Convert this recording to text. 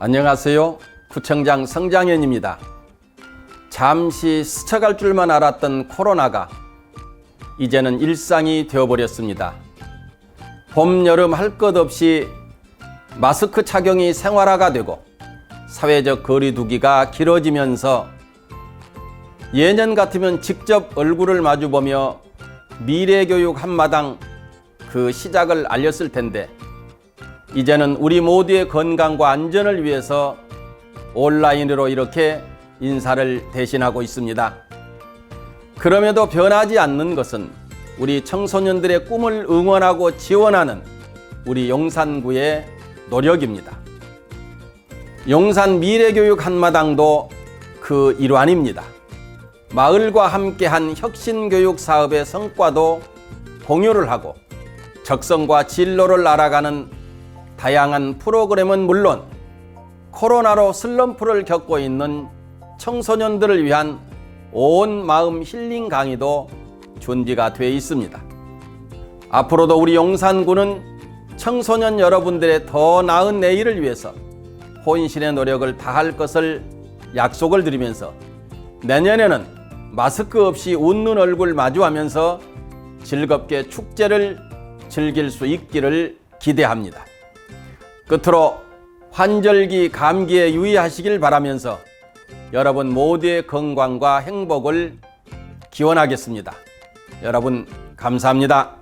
안녕하세요. 구청장 성장현입니다. 잠시 스쳐갈 줄만 알았던 코로나가 이제는 일상이 되어버렸습니다. 봄, 여름 할 것 없이 마스크 착용이 생활화가 되고 사회적 거리두기가 길어지면서 예년 같으면 직접 얼굴을 마주보며 미래교육 한마당 그 시작을 알렸을 텐데 이제는 우리 모두의 건강과 안전을 위해서 온라인으로 이렇게 인사를 대신하고 있습니다. 그럼에도 변하지 않는 것은 우리 청소년들의 꿈을 응원하고 지원하는 우리 용산구의 노력입니다. 용산 미래교육 한마당도 그 일환입니다. 마을과 함께한 혁신교육 사업의 성과도 공유를 하고 적성과 진로를 알아가는 다양한 프로그램은 물론 코로나로 슬럼프를 겪고 있는 청소년들을 위한 온 마음 힐링 강의도 준비가 되어 있습니다. 앞으로도 우리 용산구는 청소년 여러분들의 더 나은 내일을 위해서 혼신의 노력을 다할 것을 약속을 드리면서 내년에는 마스크 없이 웃는 얼굴 마주하면서 즐겁게 축제를 즐길 수 있기를 기대합니다. 끝으로 환절기 감기에 유의하시길 바라면서 여러분 모두의 건강과 행복을 기원하겠습니다. 여러분 감사합니다.